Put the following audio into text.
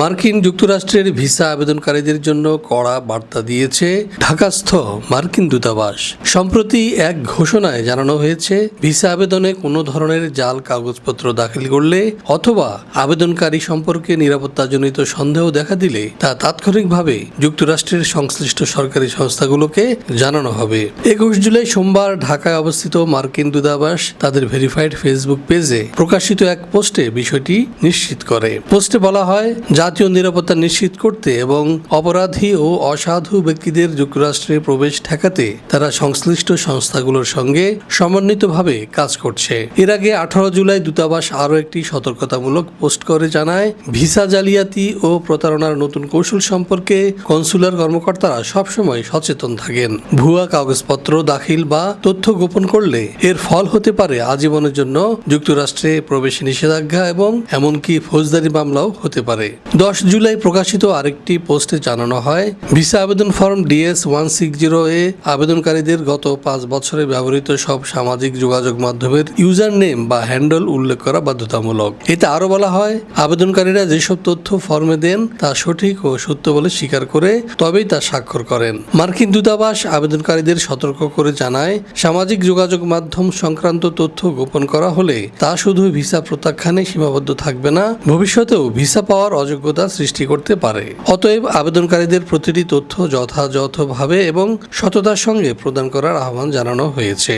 মার্কিন যুক্তরাষ্ট্রের ভিসা আবেদনকারীদের জন্য কড়া বার্তা দিয়েছে ঢাকাস্থ মার্কিন দূতাবাস। সম্প্রতি এক ঘোষণায় জানানো হয়েছে, ভিসা আবেদনে কোনো ধরনের জাল কাগজপত্র দাখিল করলে অথবা আবেদনকারী সম্পর্কে নিরাপত্তাজনিত সন্দেহ দেখা দিলে তা তাৎক্ষণিকভাবে যুক্তরাষ্ট্রের সংশ্লিষ্ট সরকারি সংস্থাগুলোকে জানানো হবে। একুশ জুলাই সোমবার ঢাকায় অবস্থিত মার্কিন দূতাবাস তাদের ভেরিফাইড ফেসবুক পেজে প্রকাশিত এক পোস্টে বিষয়টি নিশ্চিত করে। পোস্টে বলা হয় জাতীয় নিরাপত্তা নিশ্চিত করতে এবং অপরাধী ও অসাধু ব্যক্তিদের যুক্তরাষ্ট্রে প্রবেশ ঠেকাতে তারা সংশ্লিষ্ট সংস্থাগুলোর সঙ্গে সমন্বিতভাবে কাজ করছে। এর আগে আঠারো জুলাই দূতাবাস আরও একটি সতর্কতামূলক পোস্ট করে জানায়, ভিসা জালিয়াতি ও প্রতারণার নতুন কৌশল সম্পর্কে কনসুলার কর্মকর্তারা সবসময় সচেতন থাকেন। ভুয়া কাগজপত্র দাখিল বা তথ্য গোপন করলে এর ফল হতে পারে আজীবনের জন্য যুক্তরাষ্ট্রে প্রবেশ নিষেধাজ্ঞা এবং এমনকি ফৌজদারি মামলাও হতে পারে। দশ জুলাই প্রকাশিত আরেকটি পোস্টে জানানো হয়, ভিসা আবেদন form DS one six zero এ আবেদনকারীদের গত পাঁচ বছরে ব্যবহৃত সব সামাজিক যোগাযোগ মাধ্যমের ইউজার নেম বা হ্যান্ডেল উল্লেখ করা বাধ্যতামূলক। এতে আরও বলা হয়, আবেদনকারীরা যেসব তথ্য ফর্মে দেন তা সঠিক ও সত্য বলে স্বীকার করে তবেই তা স্বাক্ষর করেন। মার্কিন দূতাবাস আবেদনকারীদের সতর্ক করে জানায়, সামাজিক যোগাযোগ মাধ্যম সংক্রান্ত তথ্য গোপন করা হলে তা শুধু ভিসা প্রত্যাখ্যানে সীমাবদ্ধ থাকবে না, ভবিষ্যতেও ভিসা পাওয়ার অযোগ্যতা সৃষ্টি করতে পারে। অতএব আবেদনকারীদের প্রতিটি তথ্য যথাযথভাবে এবং সততার সঙ্গে প্রদান করার আহ্বান জানানো হয়েছে।